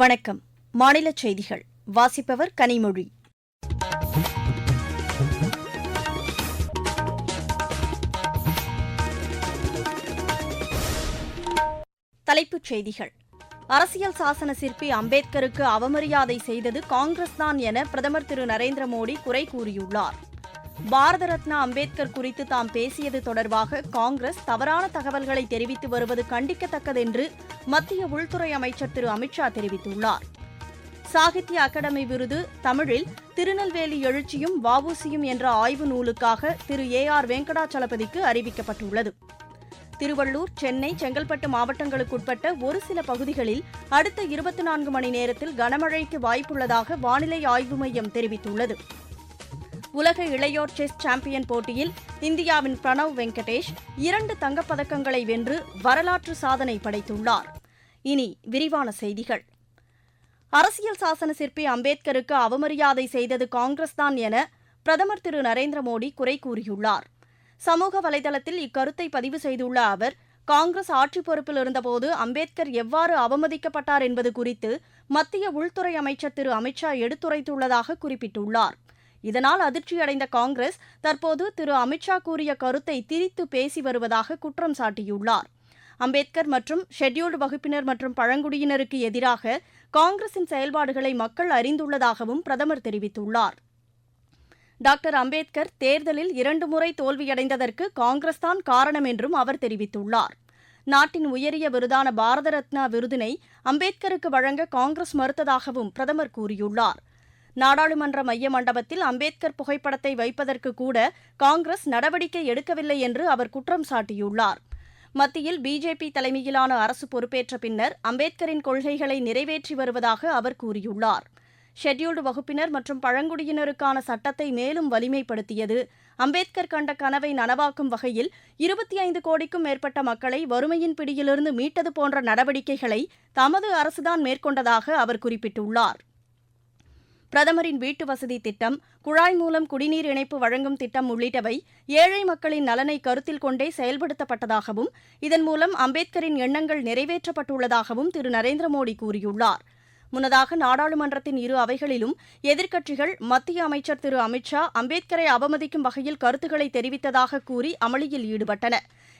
வணக்கம். மாநில செய்திகள். வாசிப்பவர் கனிமொழி. தலைப்புச் செய்திகள். அரசியல் சாசன சிற்பி அம்பேத்கருக்கு அவமரியாதை செய்தது காங்கிரஸ் தான் என பிரதமர் திரு நரேந்திர மோடி குறை கூறியுள்ளார். பாரத ரத்னா அம்பேத்கர் குறித்து தாம் பேசியது தொடர்பாக காங்கிரஸ் தவறான தகவல்களை தெரிவித்து வருவது கண்டிக்கத்தக்கதென்று மத்திய உள்துறை அமைச்சர் திரு அமித்ஷா தெரிவித்துள்ளார். சாகித்ய அகாடமி விருது தமிழில் திருநெல்வேலி எழுச்சியும் வாவூசியும் என்ற ஆய்வு நூலுக்காக திரு ஏ ஆர் வெங்கடாச்சலபதிக்கு அறிவிக்கப்பட்டுள்ளது. திருவள்ளூர் சென்னை செங்கல்பட்டு மாவட்டங்களுக்குட்பட்ட ஒரு சில பகுதிகளில் அடுத்த இருபத்தி நான்கு மணி நேரத்தில் கனமழைக்கு வாய்ப்புள்ளதாக வானிலை ஆய்வு மையம் தெரிவித்துள்ளது. உலக இளையோர் செஸ் சாம்பியன் போட்டியில் இந்தியாவின் பிரணவ் வெங்கடேஷ் இரண்டு தங்கப்பதக்கங்களை வென்று வரலாற்று சாதனை படைத்துள்ளார். இனி விரிவான செய்திகள். அரசியல் சாசன சிற்பி அம்பேத்கருக்கு அவமரியாதை செய்தது காங்கிரஸ்தான் என பிரதமர் திரு நரேந்திர மோடி குறை கூறியுள்ளார். சமூக வலைதளத்தில் இக்கருத்தை பதிவு செய்துள்ள அவர் காங்கிரஸ் ஆட்சி பொறுப்பில் இருந்தபோது அம்பேத்கர் எவ்வாறு அவமதிக்கப்பட்டார் என்பது குறித்து மத்திய உள்துறை அமைச்சர் திரு அமித்ஷா எடுத்துரைத்துள்ளதாக குறிப்பிட்டுள்ளார். இதனால் அதிர்ச்சியடைந்த காங்கிரஸ் தற்போது திரு அமித்ஷா கூறிய கருத்தை திரித்து பேசி வருவதாக குற்றம் சாட்டியுள்ளார். அம்பேத்கர் மற்றும் ஷெட்யூல்டு வகுப்பினர் மற்றும் பழங்குடியினருக்கு எதிராக காங்கிரசின் செயல்பாடுகளை மக்கள் அறிந்துள்ளதாகவும் பிரதமர் தெரிவித்துள்ளார். டாக்டர் அம்பேத்கர் தேர்தலில் இரண்டு முறை தோல்வியடைந்ததற்கு காங்கிரஸ் தான் காரணம் என்றும் அவர் தெரிவித்துள்ளார். நாட்டின் உயரிய விருதான பாரத ரத்னா விருதினை அம்பேத்கருக்கு வழங்க காங்கிரஸ் மறுத்ததாகவும் பிரதமர் கூறியுள்ளார். நாடாளுமன்ற மைய மண்டபத்தில் அம்பேத்கர் புகைப்படத்தை வைப்பதற்கு கூட காங்கிரஸ் நடவடிக்கை எடுக்கவில்லை என்று அவர் குற்றம் சாட்டியுள்ளார். மத்தியில் பிஜேபி தலைமையிலான அரசு பொறுப்பேற்ற பின்னர் அம்பேத்கரின் கொள்கைகளை நிறைவேற்றி வருவதாக அவர் கூறியுள்ளார். ஷெட்யூல்டு வகுப்பினர் மற்றும் பழங்குடியினருக்கான சட்டத்தை மேலும் வலிமைப்படுத்தியது. அம்பேத்கர் கண்ட கனவை நனவாக்கும் வகையில் இருபத்தி ஐந்து கோடிக்கும் மேற்பட்ட மக்களை வறுமையின் பிடியிலிருந்து மீட்டது போன்ற நடவடிக்கைகளை தமது அரசுதான் மேற்கொண்டதாக அவர் குறிப்பிட்டுள்ளார். பிரதமரின் வீட்டு வசதி திட்டம் குழாய் மூலம் குடிநீர் இணைப்பு வழங்கும் திட்டம் உள்ளிட்டவை ஏழை மக்களின் நலனை கருத்தில் கொண்டே செயல்படுத்தப்பட்டதாகவும் இதன் மூலம் அம்பேத்கரின் எண்ணங்கள் நிறைவேற்றப்பட்டுள்ளதாகவும் திரு. நரேந்திர மோடி கூறியுள்ளார். முன்னதாக நாடாளுமன்றத்தின் இரு அவைகளிலும் எதிர்க்கட்சிகள் மத்திய அமைச்சர் திரு. அமித்ஷா அம்பேத்கரை அவமதிக்கும் வகையில் கருத்துக்களை தெரிவித்ததாக கூறி அமளியில் ஈடுபட்டன.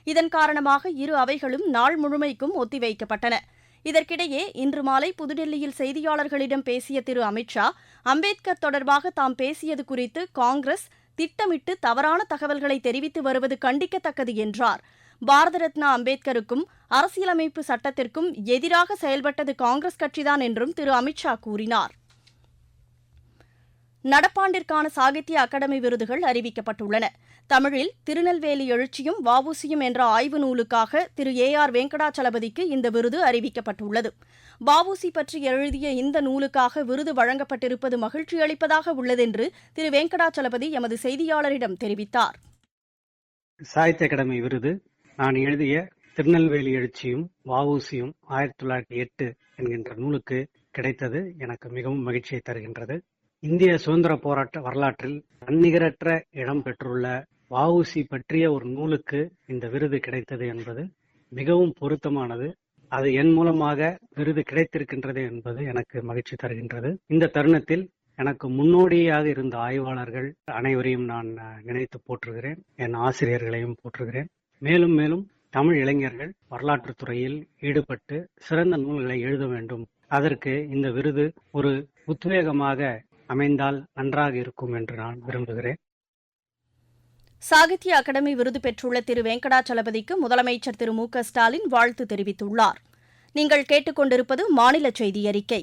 இதன் காரணமாக இரு அவைகளும் நாள் முழுமைக்கும் ஒத்திவைக்கப்பட்டன. இதற்கிடையே இன்று மாலை புதுடெல்லியில் செய்தியாளர்களிடம் பேசிய திரு. அமித்ஷா அம்பேத்கர் தொடர்பாக தாம் பேசியது குறித்து காங்கிரஸ் திட்டமிட்டு தவறான தகவல்களை தெரிவித்து வருவது கண்டிக்கத்தக்கது என்றார். பாரத ரத்னா அம்பேத்கருக்கும் அரசியலமைப்பு சட்டத்திற்கும் எதிராக செயல்பட்டது காங்கிரஸ் கட்சிதான் என்றும் திரு. அமித்ஷா கூறினார். நடப்பாண்டிற்கான சாகித்ய அகாடமி விருதுகள் அறிவிக்கப்பட்டுள்ளன. தமிழில் திருநெல்வேலி எழுச்சியும் வாவூசியும் என்ற ஆய்வு நூலுக்காக திரு. ஏ. ஆர். வெங்கடாச்சலபதிக்கு இந்த விருது அறிவிக்கப்பட்டுள்ளது. வாவூசி பற்றி எழுதிய இந்த நூலுக்காக விருது வழங்கப்பட்டிருப்பது மகிழ்ச்சி அளிப்பதாக உள்ளதென்று திரு. வெங்கடாச்சலபதி எமது செய்தியாளரிடம் தெரிவித்தார். சாகித்ய அகாடமி விருது நான் எழுதிய திருநெல்வேலி எழுச்சியும் வாவூசியும் ஆயிரத்தி தொள்ளாயிரத்தி எட்டு என்கின்ற நூலுக்கு கிடைத்தது எனக்கு மிகவும் மகிழ்ச்சியை தருகின்றது. இந்திய சுதந்திர போராட்ட வரலாற்றில் தன்னிகரற்ற இடம் பெற்றுள்ள வவுசி பற்றிய ஒரு நூலுக்கு இந்த விருது கிடைத்தது என்பது மிகவும் பொருத்தமானது. அது என் மூலமாக விருது கிடைத்திருக்கின்றது என்பது எனக்கு மகிழ்ச்சி தருகின்றது. இந்த தருணத்தில் எனக்கு முன்னோடியாக இருந்த ஆய்வாளர்கள் அனைவரையும் நான் நினைத்து போற்றுகிறேன். என் ஆசிரியர்களையும் போற்றுகிறேன். மேலும் மேலும் தமிழ் இளைஞர்கள் வரலாற்று துறையில் ஈடுபட்டு சிறந்த நூல்களை எழுத வேண்டும். அதற்கு இந்த விருது ஒரு உத்வேகமாக அமைந்தால் நன்றாக இருக்கும் என்று நான் விரும்புகிறேன். சாகித்ய அகாடமி விருது பெற்றுள்ள திரு வெங்கடாச்சலபதிக்கு முதலமைச்சர் திரு மு க ஸ்டாலின் வாழ்த்து தெரிவித்துள்ளார். நீங்கள் கேட்டுக்கொண்டிருப்பது மாநில செய்தி அறிக்கை.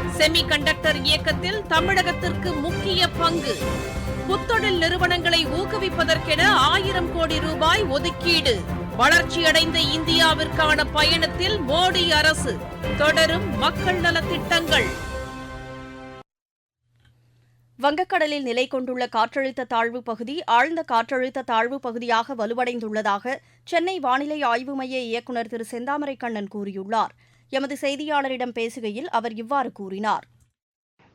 செமி கண்டக்டர் இயக்கத்தில் தமிழகத்திற்கு முக்கிய பங்கு. புத்தொழில் நிறுவனங்களை ஊக்குவிப்பதற்கென ஆயிரம் கோடி ரூபாய் ஒதுக்கீடு. வளர்ச்சியடைந்த இந்தியாவிற்கான பயணத்தில் மோடி அரசு தொடரும் மக்கள் நலத்திட்டங்கள். வங்கக்கடலில் நிலை கொண்டுள்ள காற்றழுத்த தாழ்வு பகுதி ஆழ்ந்த காற்றழுத்த தாழ்வு பகுதியாக வலுவடைந்துள்ளதாக சென்னை வானிலை ஆய்வு மைய இயக்குநர் திரு செந்தாமரை கண்ணன் கூறியுள்ளார். எமது செய்தியாளரிடம் பேசுகையில் அவர் இவ்வாறு கூறினார்.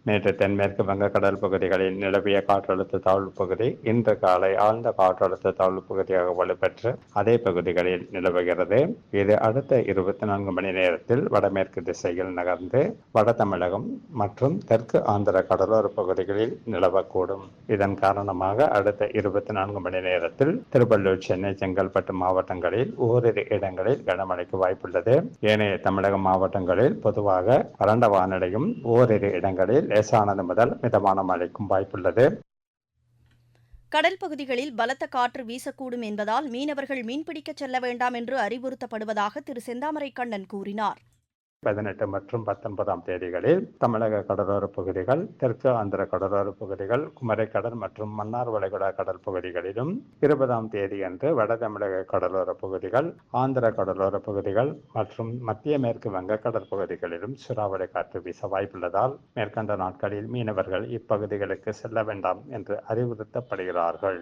நேற்று தென்மேற்கு வங்கக்கடல் பகுதிகளில் நிலவிய காற்றழுத்த தாழ்வு பகுதி இன்று காலை ஆழ்ந்த காற்றழுத்த தாழ்வு பகுதியாக வலுப்பெற்று அதே பகுதிகளில் நிலவுகிறது. இது அடுத்த இருபத்தி நான்கு மணி நேரத்தில் வடமேற்கு திசையில் நகர்ந்து வட தமிழகம் மற்றும் தெற்கு ஆந்திர கடலோர பகுதிகளில் நிலவக்கூடும். இதன் காரணமாக அடுத்த இருபத்தி நான்கு மணி நேரத்தில் திருவள்ளூர் சென்னை செங்கல்பட்டு மாவட்டங்களில் ஓரிரு இடங்களில் கனமழைக்கு வாய்ப்புள்ளது. ஏனைய தமிழக மாவட்டங்களில் பொதுவாக வறண்ட வானிலையும் ஓரிரு இடங்களில் லேசானது முதல் மிதமான மழைக்கும் வாய்ப்புள்ளது. கடல் பகுதிகளில் பலத்த காற்று வீசக்கூடும் என்பதால் மீனவர்கள் மீன்பிடிக்கச் செல்ல வேண்டாம் என்று அறிவுறுத்தப்படுவதாக திரு செந்தாமரை கண்ணன் கூறினார். பதினெட்டு மற்றும் பத்தொன்பதாம் தேதிகளில் தமிழக கடலோர பகுதிகள் தெற்கு ஆந்திர கடலோர பகுதிகள் குமரிக்கடல் மற்றும் மன்னார் வளைகுடா கடல் பகுதிகளிலும் இருபதாம் தேதியன்று வட தமிழக கடலோர பகுதிகள் ஆந்திர கடலோர பகுதிகள் மற்றும் மத்திய மேற்கு வங்கக்கடல் பகுதிகளிலும் சூறாவளி காற்று வீச வாய்ப்புள்ளதால் மேற்கண்ட நாட்களில் மீனவர்கள் இப்பகுதிகளுக்கு செல்ல வேண்டாம் என்று அறிவுறுத்தப்படுகிறார்கள்.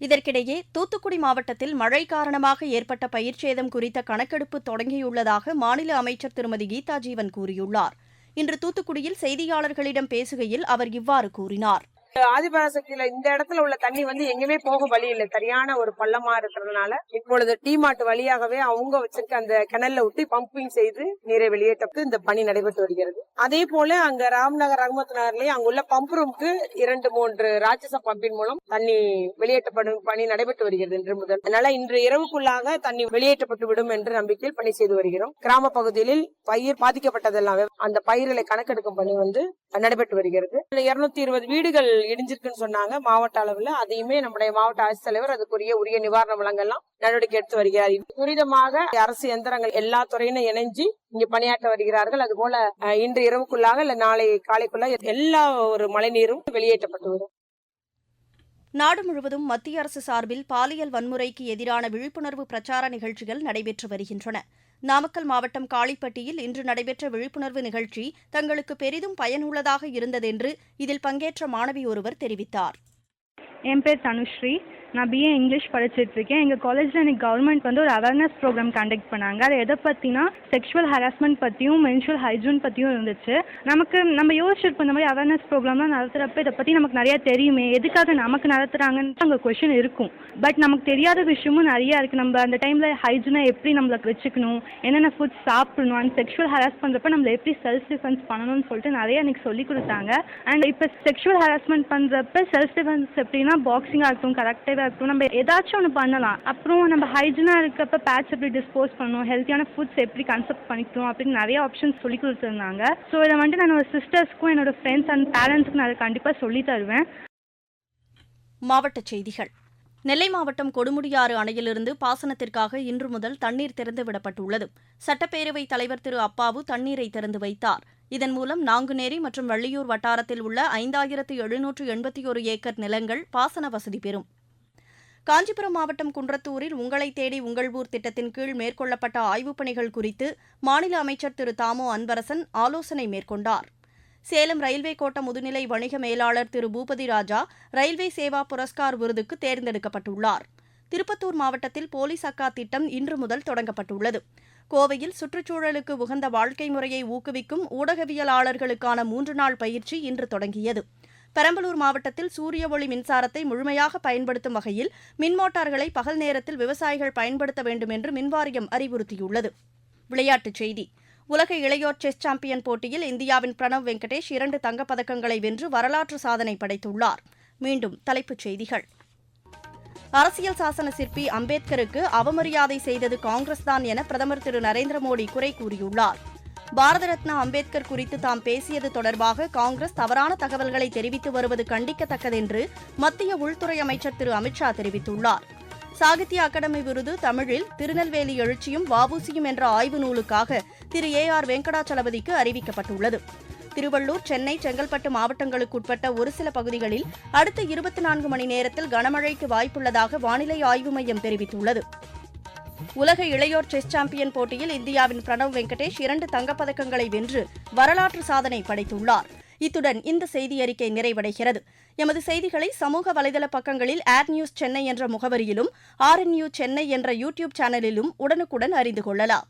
இதற்கிடையே தூத்துக்குடி மாவட்டத்தில் மழை காரணமாக ஏற்பட்ட பயிர்ச்சேதம் குறித்த கணக்கெடுப்பு தொடங்கியுள்ளதாக மாநில அமைச்சர் திருமதி கீதா ஜீவன் கூறியுள்ளார். இன்று தூத்துக்குடியில் செய்தியாளர்களிடம் பேசுகையில் அவர் இவ்வாறு கூறினார். ஆதிபராசக்தியில இந்த இடத்துல உள்ள தண்ணி வந்து எங்கேயுமே போக வழி இல்லை. சரியான ஒரு பள்ளமா இருக்கிறதுனால இப்பொழுது டீமாட்டு வழியாகவே அவங்க வச்சிருக்க அந்த கிணல்ல விட்டு பம்பிங் செய்து நீரை வெளியேற்றப்பட்டு இந்த பணி நடைபெற்று வருகிறது. அதே போல அங்க ராம்நகர் ரகுமத் நகர்லயே அங்குள்ள பம்ப் ரூம்க்கு இரண்டு மூன்று ராட்சச பம்பின் மூலம் தண்ணி வெளியேற்றப்படும் பணி நடைபெற்று வருகிறது இன்று முதல். அதனால இன்று இரவுக்குள்ளாக தண்ணி வெளியேற்றப்பட்டு விடும் என்ற நம்பிக்கையில் பணி செய்து வருகிறோம். கிராம பகுதிகளில் பயிர் பாதிக்கப்பட்டதெல்லாம் அந்த பயிர்களை கணக்கெடுக்கும் பணி வந்து நடைபெற்று வருகிறது. இருநூத்தி இருபது வீடுகள் இடிஞ்சிருக்குன்னு சொன்னாங்க. மாவட்ட அளவுல அதையுமே நம்முடைய மாவட்ட ஆட்சித்தலைவர் அதுக்குரிய உரிய நிவாரண வழங்கெல்லாம் நடவடிக்கை எடுத்து வருகிறார். துரிதமாக அரசு எந்திரங்கள் எல்லா துறையினும் இணைஞ்சு இங்க பணியாற்ற வருகிறார்கள். அதுபோல அஹ், இன்று இரவுக்குள்ளாக இல்ல நாளை காலைக்குள்ள எல்லா ஒரு மழைநீரும் வெளியேற்றப்பட்டு வரும். நாடு முழுவதும் மத்திய அரசு சார்பில் பாலியல் வன்முறைக்கு எதிரான விழிப்புணர்வு பிரச்சார நிகழ்ச்சிகள் நடைபெற்று வருகின்றன. நாமக்கல் மாவட்டம் காளிப்பட்டியில் இன்று நடைபெற்ற விழிப்புணர்வு நிகழ்ச்சி தங்களுக்கு பெரிதும் பயனுள்ளதாக இருந்ததென்று இதில் பங்கேற்ற மாணவி ஒருவர் தெரிவித்தார். என் பேர் தனுஸ்ரீ. நான் பிஏ இங்கிலீஷ் படிச்சுட்டு இருக்கேன் எங்கள் காலேஜில் எனக்கு கவர்மெண்ட் வந்து ஒரு அவேர்னஸ் ப்ரோக்ராம் கண்டக்ட் பண்ணாங்க. அது எதை பற்றினா செக்ஷுவல் ஹராஸ்மெண்ட் பற்றியும் மென்ஷுவல் ஹைஜீன் பற்றியும் இருந்துச்சு. நமக்கு நம்ம யோசிச்சிருப்போம் இந்த மாதிரி அவேர்னஸ் ப்ரோக்ராம்லாம் நடத்துகிறப்ப இதை பற்றி நமக்கு நிறையா தெரியுமே. எதுக்காக நமக்கு நடத்துகிறாங்கன்னு அங்கே கொஷின் இருக்கும். பட் நமக்கு தெரியாத விஷயமும் நிறையா இருக்குது நம்ம அந்த டைமில் ஹைஜீனை எப்படி நம்மளுக்கு வச்சுக்கணும்? என்னென்ன ஃபுட்ஸ் சாப்பிடணும்? அண்ட் செக்ஷுவல் ஹராஸ் பண்ணுறப்ப நம்மள எப்படி செல்ஃப் டிஃபென்ஸ் பண்ணணும்னு சொல்லிட்டு நிறைய எனக்கு சொல்லி கொடுத்தாங்க. அண்ட் இப்போ செக்ஷுவல் ஹராஸ்மெண்ட் பண்ணுறப்ப செல்ஃப் டிஃபென்ஸ் எப்படின்னா பாக்ஸிங்காக இருக்கட்டும் கரெக்டாக இருக்கட்டும் நம்ம ஏதாச்சும் ஒன்று பண்ணலாம். அப்புறம் நம்ம ஹைஜீனாக இருக்கப்ப பேட்ச் எப்படி டிஸ்போஸ் பண்ணணும் ஹெல்த்தியான ஃபுட்ஸ் எப்படி கன்செப்ட் பண்ணிக்கணும் அப்படின்னு நிறைய ஆப்ஷன்ஸ் சொல்லி கொடுத்துருந்தாங்க. ஸோ இதை வந்துட்டு நான் ஒரு சிஸ்டர்ஸ்க்கும் என்னோட ஃப்ரெண்ட்ஸ் அண்ட் பேரண்ட்ஸ்க்கும் நான் கண்டிப்பாக சொல்லி தருவேன். மாவட்ட செய்திகள். நெல்லை மாவட்டம் கொடுமுடியாறு அணையிலிருந்து பாசனத்திற்காக இன்று முதல் தண்ணீர் திறந்துவிடப்பட்டுள்ளது சட்டப்பேரவைத் தலைவர் திரு அப்பாவு தண்ணீரை திறந்து வைத்தார். இதன் மூலம் நாங்குநேரி மற்றும் வள்ளியூர் வட்டாரத்தில் உள்ள ஐந்தாயிரத்து எழுநூற்று எண்பத்தி ஒரு ஏக்கர் நிலங்கள் பாசன வசதி பெறும். காஞ்சிபுரம் மாவட்டம் குன்றத்தூரில் உங்களை தேடி உங்கள் ஊர் திட்டத்தின் கீழ் மேற்கொள்ளப்பட்ட ஆய்வுப் பணிகள் குறித்து மாநில அமைச்சர் திரு. தாமோ அன்பரசன் ஆலோசனை மேற்கொண்டார். சேலம் ரயில்வே கோட்ட முதுநிலை வணிக மேலாளர் திரு. பூபதி ராஜா ரயில்வே சேவா புரஸ்கார் விருதுக்கு தேர்ந்தெடுக்கப்பட்டுள்ளார். திருப்பத்தூர் மாவட்டத்தில் போலீஸ் அக்கா திட்டம் இன்று முதல் தொடங்கப்பட்டுள்ளது. கோவையில் சுற்றுச்சூழலுக்கு உகந்த வாழ்க்கை முறையை ஊக்குவிக்கும் ஊடகவியலாளர்களுக்கான மூன்று நாள் பயிற்சி இன்று தொடங்கியது. பெரம்பலூர் மாவட்டத்தில் சூரிய ஒளி மின்சாரத்தை முழுமையாக பயன்படுத்தும் வகையில் மின் மோட்டார்களை பகல் நேரத்தில் விவசாயிகள் பயன்படுத்த வேண்டும் என்று மின்வாரியம் அறிவுறுத்தியுள்ளது. விளையாட்டுச் செய்தி. உலக இளையோர் செஸ் சாம்பியன் போட்டியில் இந்தியாவின் பிரணவ் வெங்கடேஷ் இரண்டு தங்கப்பதக்கங்களை வென்று வரலாற்று சாதனை படைத்துள்ளார். மீண்டும் தலைப்புச் செய்திகள். அரசியல் சாசன சிற்பி அம்பேத்கருக்கு அவமரியாதை செய்தது காங்கிரஸ் தான் என பிரதமர் திரு நரேந்திர மோடி குறை கூறியுள்ளார். பாரத ரத்னா அம்பேத்கர் குறித்து தாம் பேசியது தொடர்பாக காங்கிரஸ் தவறான தகவல்களை தெரிவித்து வருவது கண்டிக்கத்தக்கதென்று மத்திய உள்துறை அமைச்சர் திரு. அமித்ஷா தெரிவித்துள்ளார். சாகித்ய அகாடமி விருது தமிழில் திருநெல்வேலி எழுச்சியும் வாபூசியும் என்ற ஆய்வு நூலுக்காக திரு. ஏ. ஆர். வெங்கடாச்சலபதிக்கு அறிவிக்கப்பட்டுள்ளது. திருவள்ளூர் சென்னை செங்கல்பட்டு மாவட்டங்களுக்குட்பட்ட ஒரு சில பகுதிகளில் அடுத்த இருபத்தி நான்கு மணி நேரத்தில் கனமழைக்கு வாய்ப்புள்ளதாக வானிலை ஆய்வு மையம் தெரிவித்துள்ளது. உலக இளையோர் செஸ் சாம்பியன் போட்டியில் இந்தியாவின் பிரணவ் வெங்கடேஷ் இரண்டு தங்கப்பதக்கங்களை வென்று வரலாற்று சாதனை படைத்துள்ளார். இத்துடன் இந்த செய்தியறிக்கை நிறைவடைகிறது. எமது செய்திகளை சமூக வலைதள பக்கங்களில் ஏர் நியூஸ் சென்னை என்ற முகவரியிலும் ஆர் சென்னை என்ற யூடியூப் சேனலிலும் உடனுக்குடன் அறிந்து கொள்ளலாம்.